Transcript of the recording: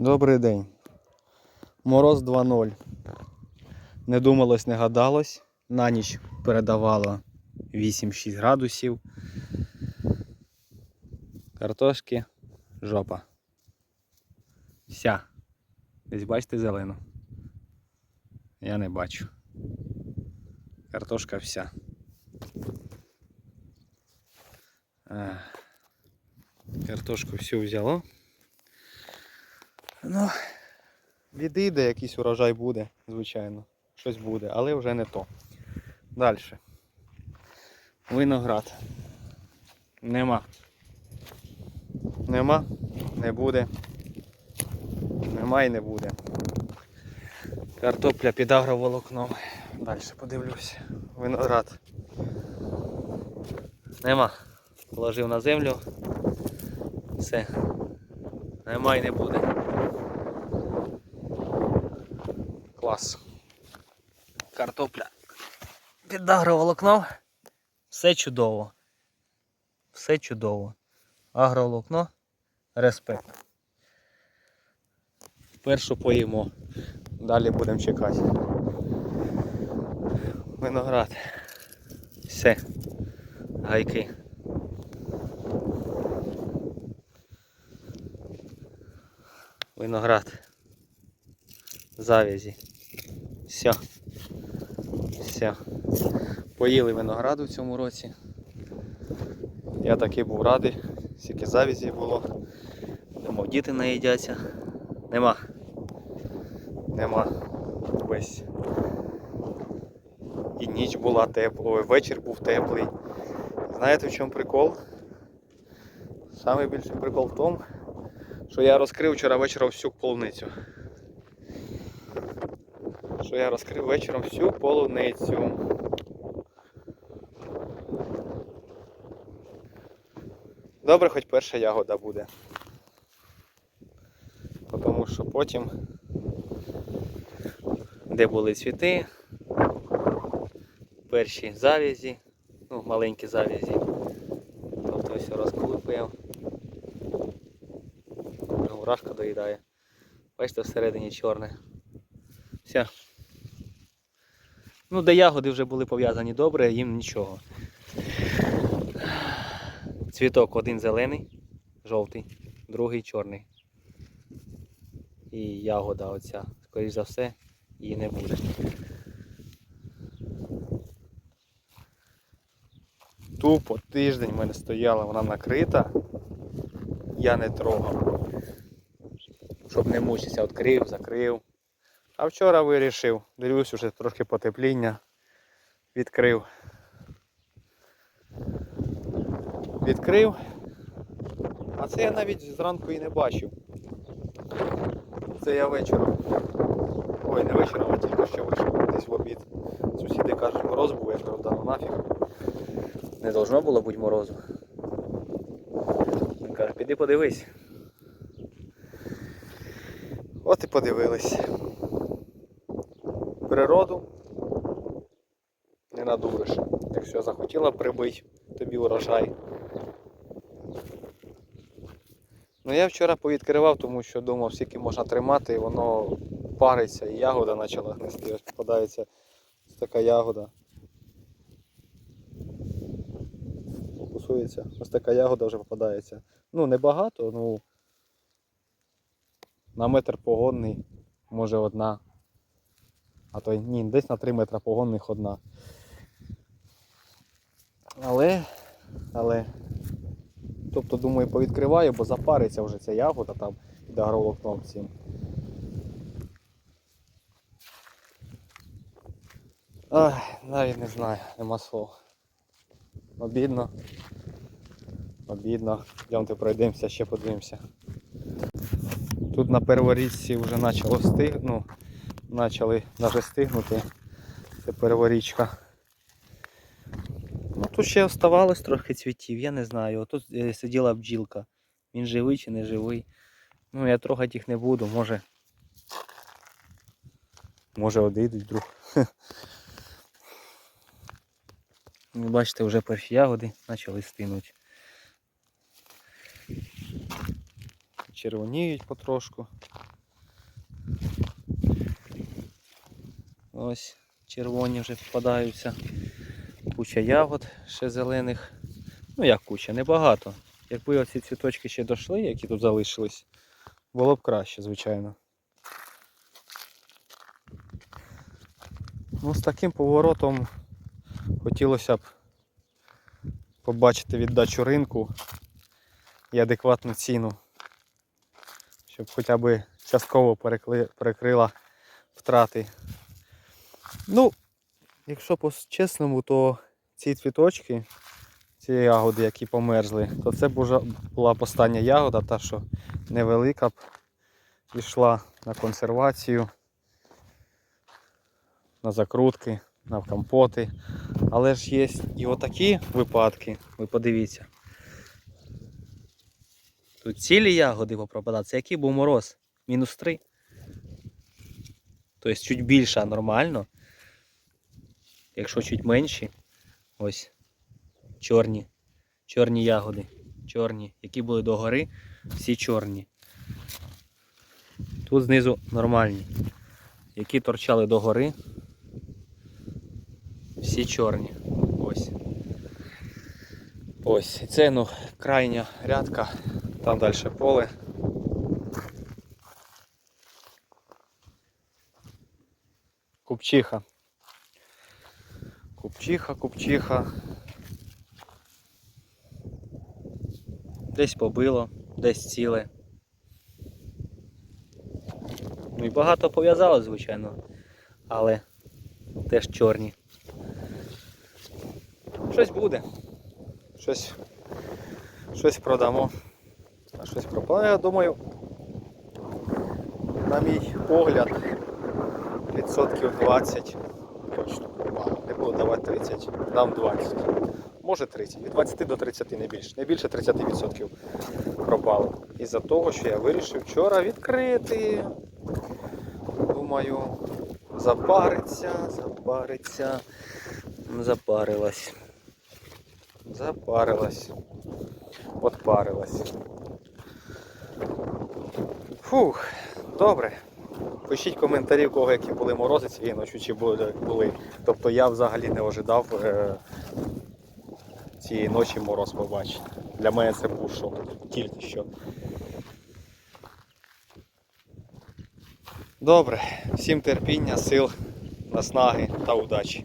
Добрий день. Мороз 2.0. Не думалось, не гадалось. На ніч передавало 8-6 градусів. Картошки жопа. Вся. Десь бачите зелену? Я не бачу. Картошка вся. Картошку всю взяло. Ну, відійде, якийсь урожай буде, звичайно. Щось буде, але вже не то. Далі. Виноград. Нема. Нема, не буде. Нема і не буде. Картопля під агроволокном. Далі подивлюся. Виноград. Нема. Положив на землю. Все. Нема і не буде. Клас. Картопля. Під агроволокном. Все чудово. Все чудово. Агроволокно. Респект. Першу поїмо. Далі будемо чекати. Виноград. Все. Гайки. Виноград. Завязі. Все. Все. Поїли винограду в цьому році. Я таки був радий, скільки завязі було. Думав, діти наїдяться. Нема. Нема. Весь. І ніч була тепла, вечір був теплий. Знаєте в чому прикол? Найбільший прикол в тому, що я розкрив вчора вечором всю полуницю. Що я розкрив вечором всю полуницю. Добре, хоч перша ягода буде. Тому що потім, де були цвіти, перші завязі, ну, маленькі завязі, тобто все розколупив. Мурашка доїдає. Бачите, всередині чорне. Все. Ну, де ягоди вже були пов'язані добре, їм нічого. Цвіток один зелений, жовтий, другий чорний. І ягода оця, скоріш за все, її не буде. Тупо тиждень в мене стояла, вона накрита. Я не трогав. Щоб не мучитися, відкрив, закрив. А вчора вирішив, дивлюсь, вже трошки потепління. Відкрив. Відкрив. А це я навіть зранку і не бачив. Це я вечором. Ой, не вечором, а тільки що вийшов десь в обід. Сусіди кажуть, мороз був, я кажу, да ну нафіг. Не должно було бути морозу. Він каже, піди подивись. От і подивились. Природу не надуриш. Якщо захотіла прибити тобі урожай. Ну я вчора повідкривав, тому що думав, скільки можна тримати, і воно париться, і ягода почала гнести. Ось попадається ось така ягода. Фокусується. Ось така ягода вже попадається. Ну, небагато, ну на метр погонний, може одна. А то ні, десь на 3 метри погонних одна. Але, але, тобто, думаю, повідкриваю, бо запариться вже ця ягода там під агроволокном цим. Ай, навіть не знаю, нема слов. Обідно. Обідно. Йдемте пройдемося, ще подивимося. Тут на перворічці вже почало стиг... почали навіть стигнути. Це перворічка. Ну тут ще оставалось трохи цвітів, я не знаю. Тут е, сиділа бджілка. Він живий чи не живий. Ну я трогати їх не буду, може. Може одійдуть вдруг. Ну, Бачите, вже перші ягоди почали стинути. Червоніють потрошку. Ось червоні вже впадаються. Куча ягод ще зелених. Ну як куча, небагато. Якби оці цвіточки ще дійшли, які тут залишились, було б краще, звичайно. Ну, з таким поворотом хотілося б побачити віддачу ринку і адекватну ціну, щоб хоча б частково перекрила втрати. Ну, якщо по-чесному, то ці цвіточки, ці ягоди, які померзли, то це б була остання ягода, та що невелика б пішла на консервацію, на закрутки, на компоти. Але ж є і отакі випадки, ви подивіться. Тут цілі ягоди попропадали. Це який був мороз? Мінус 3. Тобто чуть більше нормально. Якщо чуть менші, ось чорні. Чорні ягоди. Чорні. Які були догори, всі чорні. Тут знизу нормальні. Які торчали догори, всі чорні. Ось. Ось. Це ну, крайня рядка. Там далі поле. Купчиха. Купчиха, купчиха. Десь побило, десь ціле. Ну і багато пов'язало, звичайно, але теж чорні. Щось буде. Щось, щось продамо. А щось пропало, я думаю, на мій погляд, відсотків 20 точно пропало. Давати 30, дам 20. Може 30. Від 20 до 30 не більше. Не більше 30% пропало. Із-за того, що я вирішив вчора відкрити. Думаю, запариться, запариться. Запарилась. Запарилась. Подпарилась. Фух, добре. Пишіть коментарі, у кого які були морози цієї ночі, чи були. Тобто я взагалі не ожидав е, цієї ночі мороз побачити. Для мене це був шок. Тільки що. Добре, всім терпіння, сил, наснаги та удачі.